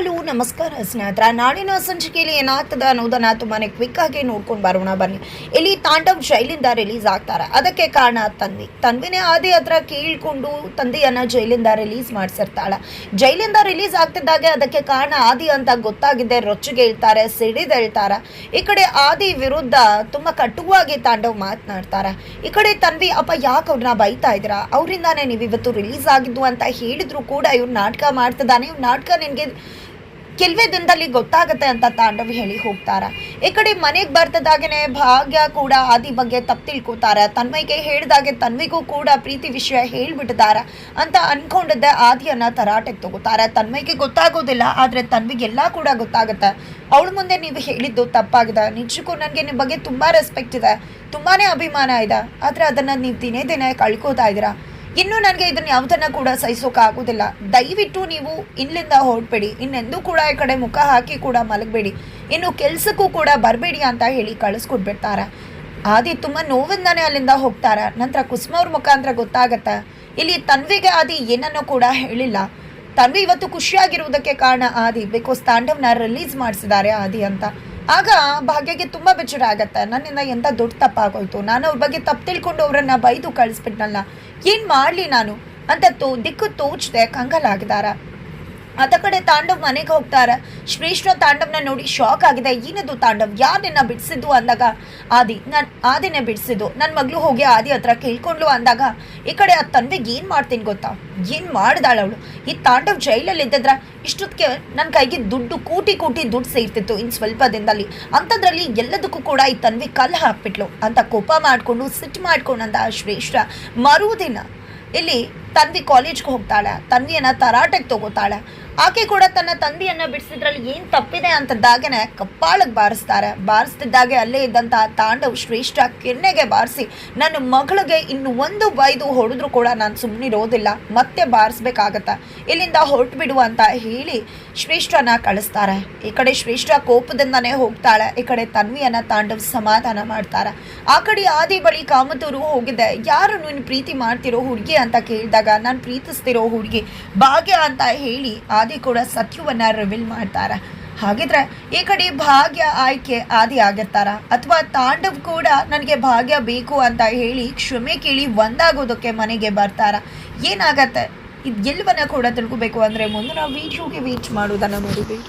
Hello, ನಮಸ್ಕಾರ ಸ್ನೇಹಿತರ. ನಾಳಿನ ಸಂಚಿಕೆಯಲ್ಲಿ ಏನಾಗ್ತದೆ ಅನ್ನೋದನ್ನ ತುಂಬಾ ಕ್ವಿಕ್ ಆಗಿ ನೋಡ್ಕೊಂಡು ಬರೋಣ, ಬನ್ನಿ. ಇಲ್ಲಿ ತಾಂಡವ್ ಜೈಲಿಂದ ರಿಲೀಸ್ ಆಗ್ತಾರೆ. ಅದಕ್ಕೆ ಕಾರಣ ತನ್ವಿ. ತನ್ವಿನೇ ಆದಿ ಹತ್ರ ಕೇಳ್ಕೊಂಡು ತಂದೆಯನ್ನ ಜೈಲಿಂದ ರಿಲೀಸ್ ಮಾಡಿಸಿರ್ತಾಳೆ. ಜೈಲಿಂದ ರಿಲೀಸ್ ಆಗ್ತಿದ್ದಾಗೆ ಅದಕ್ಕೆ ಕಾರಣ ಆದಿ ಅಂತ ಗೊತ್ತಾಗಿದೆ ರೊಚ್ಚಿಗೆ ಹೇಳ್ತಾರೆ ಸಿಡಿದು ಹೇಳ್ತಾರೆ ಈ ಕಡೆ ಆದಿ ವಿರುದ್ಧ ತುಂಬಾ ಕಟುವಾಗಿ ತಾಂಡವ್ ಮಾತನಾಡ್ತಾರೆ. ಈ ಕಡೆ ತನ್ವಿ, ಅಪ್ಪ, ಯಾಕೆ ಅವ್ರನ್ನ ಬೈತಾ ಇದ್ದೀರಾ? ಅವರಿಂದಾನೇ ನೀವು ಇವತ್ತು ರಿಲೀಸ್ ಆಗಿದ್ದು ಅಂತ ಹೇಳಿದ್ರು ಕೂಡ ಇವ್ರು ನಾಟಕ ಮಾಡ್ತಿದ್ದಾನೆ. ಇವ್ರು ನಾಟಕ ನಿನಗೆ ಕೆಲವೇ ದಿನದಲ್ಲಿ ಗೊತ್ತಾಗುತ್ತೆ ಅಂತ ತಾಂಡವ್ ಹೇಳಿ ಹೋಗ್ತಾರ. ಈ ಕಡೆ ಮನೆಗೆ ಬರ್ತದಾಗೇನೆ ಭಾಗ್ಯ ಕೂಡ ಆದಿ ಬಗ್ಗೆ ತಪ್ಪು ತಿಳ್ಕೊತಾರ. ತನ್ಮಯ್ಗೆ ಹೇಳಿದಾಗೆ ತನ್ವಿಗೂ ಕೂಡ ಪ್ರೀತಿ ವಿಷಯ ಹೇಳ್ಬಿಟ್ಟಿದಾರ ಅಂತ ಅನ್ಕೊಂಡಿದ್ದೆ ಆದಿಯನ್ನ ತರಾಟೆಗೆ ತಗೋತಾರ. ತನ್ಮಯ್ಗೆ ಗೊತ್ತಾಗೋದಿಲ್ಲ, ಆದ್ರೆ ತನ್ವಿಗೆಲ್ಲ ಕೂಡ ಗೊತ್ತಾಗುತ್ತೆ. ಅವಳ ಮುಂದೆ ನೀವು ಹೇಳಿದ್ದು ತಪ್ಪಾಗಿದೆ. ನಿಜಕ್ಕೂ ನನಗೆ ನಿಮ್ಮ ಬಗ್ಗೆ ತುಂಬಾ ರೆಸ್ಪೆಕ್ಟ್ ಇದೆ. ತುಂಬಾನೇ ಅಭಿಮಾನ ಇದೆ. ಆದ್ರೆ ಅದನ್ನ ನೀವು ದಿನೇ ದಿನೇ ಕಳ್ಕೋತಾ ಇದ್ದೀರಾ. ಇನ್ನು ನನಗೆ ಇದನ್ನ ಯಾವ್ದನ್ನ ಕೂಡ ಸಹಿಸೋಕ್ಕಾಗೋದಿಲ್ಲ ದಯವಿಟ್ಟು ನೀವು ಇಲ್ಲಿಂದ ಹೊರಡ್ಬೇಡಿ ಇನ್ನೆಂದೂ ಕೂಡ ಈ ಕಡೆ ಮುಖ ಹಾಕಿ ಕೂಡ ಮಲಗಬೇಡಿ. ಇನ್ನು ಕೆಲ್ಸಕ್ಕೂ ಕೂಡ ಬರಬೇಡಿ ಅಂತ ಹೇಳಿ ಕಳಿಸ್ಕೊಟ್ಬಿಡ್ತಾರೆ. ಆದಿ ತುಂಬ ನೋವಿಂದಾನೆ ಅಲ್ಲಿಂದ ಹೋಗ್ತಾರೆ. ನಂತರ ಕುಸುಮ ಅವ್ರ ಮುಖಾಂತರ ಗೊತ್ತಾಗತ್ತೆ. ಇಲ್ಲಿ ತನ್ವಿಗೆ ಆದಿ ಏನನ್ನೂ ಕೂಡ ಹೇಳಿಲ್ಲ. ತನ್ವಿ ಇವತ್ತು ಖುಷಿಯಾಗಿರುವುದಕ್ಕೆ ಕಾರಣ ಆದಿ ಬಿಕಾಸ್ ತಾಂಡವ್ನ ರಿಲೀಸ್ ಮಾಡಿಸಿದ್ದಾರೆ ಆದಿ ಅಂತ. ಆಗ ಭಾಗ್ಯಗೆ ತುಂಬ ಬೆಚ್ಚರ ಆಗತ್ತೆ. ನನ್ನಿಂದ ಎಂತ ದೊಡ್ಡ ತಪ್ಪಾಗೋಯ್ತು? ನಾನು ಅವ್ರ ಬಗ್ಗೆ ತಪ್ಪು ತಿಳ್ಕೊಂಡು ಅವರನ್ನು ಬೈದು ಕಳಿಸ್ಬಿಟ್ನಲ್ಲ. ಏನ್ ಮಾಡಲಿ ನಾನು? ಅಂತ ತೋ ದಿಕ್ಕು ತೋಚದೆ ಕಂಗಲಾಗಿದಾರ ಅದ ಕಡೆ ತಾಂಡವ್ ಮನೆಗೆ ಹೋಗ್ತಾರೆ. ಶ್ರೀಷ್ಣ ತಾಂಡವ್ನ ನೋಡಿ ಶಾಕ್ ಆಗಿದೆ. ಏನದು ತಾಂಡವ್? ಯಾರು ನಿನ್ನ ಬಿಡಿಸಿದ್ದು ಅಂದಾಗ? ಆದಿ, ನಾನು ಆದಿನೇ ಬಿಡಿಸಿದ್ದು. ನನ್ನ ಮಗಳು ಹೋಗಿ ಆದಿ ಹತ್ರ ಕೇಳ್ಕೊಂಡ್ಲು ಅಂದಾಗ, ಈ ಕಡೆ ಆ ತನ್ವಿಗೆ ಏನು ಮಾಡ್ತೀನಿ ಗೊತ್ತಾ? ಏನು ಅವಳು? ಈ ತಾಂಡವ್ ಜೈಲಲ್ಲಿ ಇದ್ದಿದ್ರ ಇಷ್ಟೊತ್ತಿಗೆ ನನ್ನ ಕೈಗೆ ದುಡ್ಡು, ಕೂಟಿ ಕೂಟಿ ದುಡ್ಡು ಸೇರ್ತಿತ್ತು ಇನ್ನು ಸ್ವಲ್ಪ ದಿನದಲ್ಲಿ ಅಂಥದ್ರಲ್ಲಿ ಎಲ್ಲದಕ್ಕೂ ಕೂಡ ಈ ತನ್ವಿ ಕಲ್ಲು ಹಾಕ್ಬಿಟ್ಲು ಅಂತ ಕೋಪ ಮಾಡಿಕೊಂಡು ಸಿಟ್ಟು ಮಾಡ್ಕೊಂಡಂತ ಶ್ರೇಷ್ಠ ಮರುದಿನ ಇಲ್ಲಿ ತನ್ವಿ ಕಾಲೇಜ್ಗೆ ಹೋಗ್ತಾಳೆ. ತನ್ವಿಯನ್ನ ತರಾಟೆಗೆ ತಗೋತಾಳೆ. ಆಕೆ ಕೂಡ ತನ್ನ ತಂದೆಯನ್ನ ಬಿಡಿಸಿದ್ರಲ್ಲಿ ಏನು ತಪ್ಪಿದೆ ಅಂತದ್ದಾಗನೆ ಕಪ್ಪಾಳಕ್ಕೆ ಬಾರಿಸ್ತಾರೆ. ಬಾರಿಸ್ತಿದ್ದಾಗೆ ಅಲ್ಲೇ ಇದ್ದಂತಹ ತಾಂಡವ್ ಶ್ರೇಷ್ಠ ಕೆನ್ನೆಗೆ ಬಾರಿಸಿ ನನ್ನ ಮಗಳಿಗೆ ಇನ್ನು ಒಂದು ಬೈದು ಹೊಡೆದ್ರು ಕೂಡ ನಾನು ಸುಮ್ಮನಿರೋದಿಲ್ಲ ಮತ್ತೆ ಬಾರಿಸ್ಬೇಕಾಗತ್ತ? ಇಲ್ಲಿಂದ ಹೊರಟು ಬಿಡು ಅಂತ ಹೇಳಿ ಶ್ರೇಷ್ಠನ ಕಳಿಸ್ತಾರೆ. ಈ ಕಡೆ ಶ್ರೇಷ್ಠ ಕೋಪದಿಂದನೇ ಹೋಗ್ತಾಳೆ. ಈ ಕಡೆ ತನ್ವಿಯನ್ನ ತಾಂಡವ್ ಸಮಾಧಾನ ಮಾಡ್ತಾರೆ. ಆ ಕಡೆ ಆದಿ ಬಳಿ ಕಾಮತೂರು ಹೋಗಿದೆ. ಯಾರು ನೀನು ಪ್ರೀತಿ ಮಾಡ್ತಿರೋ ಹುಡುಗಿ ಅಂತ ಕೇಳಿದಾಗ, ನಾನು ಪ್ರೀತಿಸ್ತಿರೋ ಹುಡುಗಿ ಭಾಗ್ಯ ಅಂತ ಹೇಳಿ ಆದಿ ಕೂಡ ಸತ್ಯವನ್ನ ರಿವೀಲ್ ಮಾಡ್ತಾರೆ. ಹಾಗಿದ್ರೆ ಈ ಕಡೆ ಭಾಗ್ಯ ಆಯ್ಕೆ ಆದಿ ಆಗಿರ್ತಾರ. ಅಥವಾ ತಾಂಡವ್ ಕೂಡ ನನಗೆ ಭಾಗ್ಯ ಬೇಕು ಅಂತ ಹೇಳಿ ಕ್ಷಮೆ ಕೇಳಿ ಒಂದಾಗೋದಕ್ಕೆ ಮನೆಗೆ ಬರ್ತಾರ. ಏನಾಗತ್ತೆ? ಇದು ಎಲ್ಲವನ್ನ ಕೂಡ ತಿಳ್ಕೊಬೇಕು ಅಂದರೆ ಮುಂದೆ ನಾವು ವೀಡಿಯೋಗೆ ವೀಚ್ ಮಾಡೋದನ್ನು ನೋಡಿಬೇಡಿ